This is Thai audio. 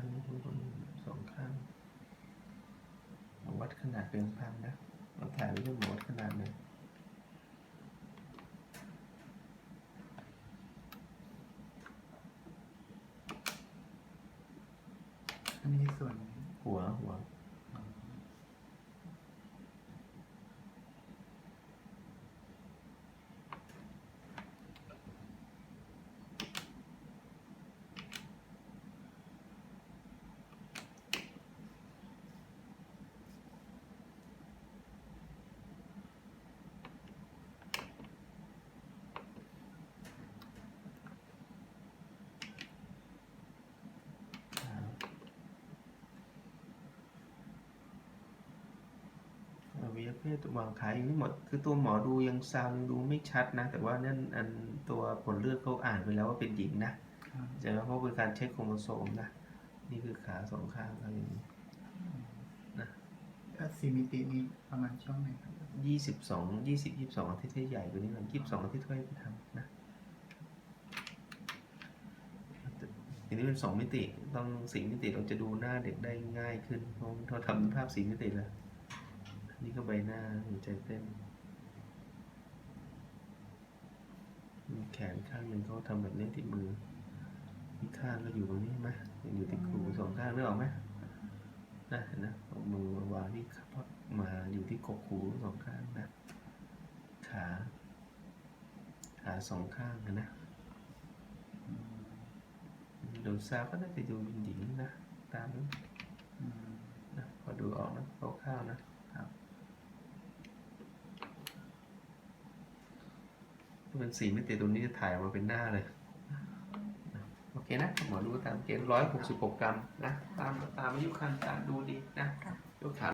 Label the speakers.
Speaker 1: ข้างบนสองข้างเอาวัดขนาดเป็นพังนะเราถ่ายไว้ที่หมวัดขนาดเลย
Speaker 2: อันนี้ส่วน
Speaker 1: หัวหัว เพศวางขายอย่างนี้หมด คือตัวหมอดูยังซาวยังดูไม่ชัดนะ แต่ว่านั่นอันตัวผลเลือดเขาอ่านไปแล้วว่าเป็นหญิงนะครับใช่ไหมเพราะเป็นการเช็คโครโมโซมนะ นี่คือขาสองข้างอะไรอย่างนี้
Speaker 2: ถ้าซีมิตินี้ประมาณช่วงไหนครับ
Speaker 1: ยี่สิบสองยี่สิบยี่สิบสองอาทิตย์ให้ใหญ่กว่านี้หน่อยยี่สิบสองอาทิตย์ค่อยไปทำนะทีนี้เป็นสองมิติ ต้องสี่มิติเราจะดูหน้าเด็กได้ง่ายขึ้นเพราะเราทำเป็นภาพสี่มิติแล้วอั นี่ก็ใบหน้าหัวใจเต้น มีแขนข้างหนึ่งเขาทำแบบนี้ที่มืออีข้างก็อยู่ตรงนี้ไหมอยู่ที่หูสองข้างนึกออกไหมนะเห็นนะเอามือมาวางที่พับมาอยู่ที่กกหูสองข้างนะ ขา ขาสองข้างเห็นนะดูซาวก็น่าจะดูเป็นหญิงนะ ตามนั้น
Speaker 2: อืม
Speaker 1: นะพอดูออกนะคร่าวๆนะครับ เป็นสีมิติตรงนี้จะถ่ายออกมาเป็นหน้าเลยโอเคนะหมอดูตามเกณฑ์ร้อยหกสิบหกกรัมนะตามตามอายุคันตามดูดีนะ
Speaker 3: ค่ะ
Speaker 1: ยกขา